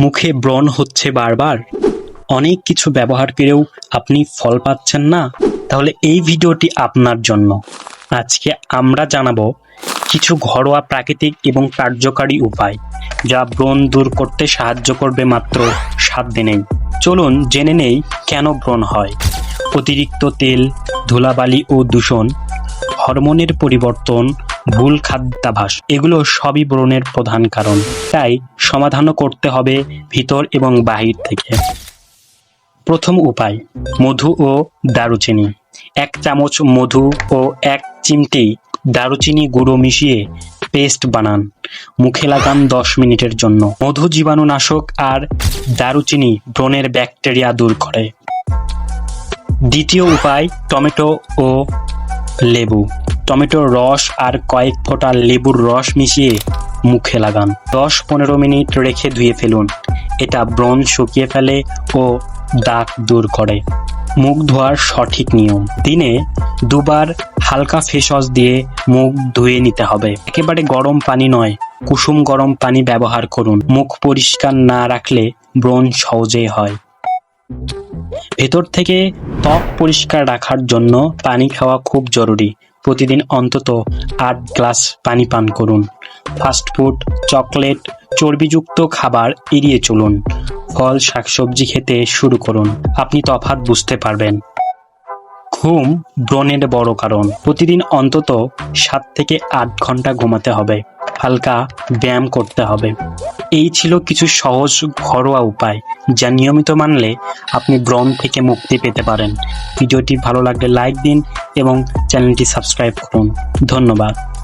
মুখে ব্রণ হচ্ছে বারবার। অনেক কিছু ব্যবহার করেও আপনি ফল পাচ্ছেন না। তাহলে এই ভিডিওটি আপনার জন্য। আজকে আমরা জানাব কিছু ঘরোয়া প্রাকৃতিক এবং কার্যকারী উপায়, যা ব্রণ দূর করতে সাহায্য করবে মাত্র সাত দিনেই। চলুন জেনে নেই কেন ব্রণ হয়। অতিরিক্ত তেল, ধুলাবালি ও দূষণ, হরমোনের পরিবর্তন, ভুল খাদ্যাভাস, এগুলো সবই ব্রণের প্রধান কারণ। তাই সমাধানও করতে হবে ভিতর এবং বাহির থেকে। প্রথম উপায়, মধু ও দারুচিনি। এক চামচ মধু ও এক চিমটি দারুচিনি গুঁড়ো মিশিয়ে পেস্ট বানান। মুখে লাগান দশ মিনিটের জন্য। মধু জীবাণুনাশক আর দারুচিনি ব্রণের ব্যাকটেরিয়া দূর করে। দ্বিতীয় উপায়, টমেটো ও লেবু। টমেটোর রস আর কয়েক ফোঁটা লেবুর রস মিশিয়ে মুখে লাগান। দশ পনেরো মিনিট রেখে ধুয়ে ফেলুন। এটা ব্রণ শুকিয়ে ফেলে ও দাগ দূর করে। মুখ ধোয়ার সঠিক নিয়ম। দিনে দুবার হালকা ফেসওয়াশ দিয়ে মুখ ধুয়ে নিতে হবে। একেবারে গরম পানি নয়, কুসুম গরম পানি ব্যবহার করুন। মুখ পরিষ্কার না রাখলে ব্রণ সহজেই হয়। ভেতর থেকে ত্বক পরিষ্কার রাখার জন্য পানি খাওয়া খুব জরুরি। প্রতিদিন অন্তত আট গ্লাস পানি পান করুন। ফাস্টফুড, চকলেট, চর্বিযুক্ত খাবার এড়িয়ে চলুন। ফল, শাকসবজি খেতে শুরু করুন। আপনি তফাৎ বুঝতে পারবেন। ঘুম ব্রণের বড় কারণ। প্রতিদিন অন্তত সাত থেকে আট ঘণ্টা ঘুমাতে হবে। হালকা ব্যায়াম করতে হবে। এই ছিল কিছু সহজ, ঘরোয়া উপায়, যা নিয়মিত মানলে আপনি ব্রণ থেকে মুক্তি পেতে পারেন। ভিডিওটি ভালো লাগলে লাইক দিন এবং চ্যানেলটি সাবস্ক্রাইব করুন। ধন্যবাদ।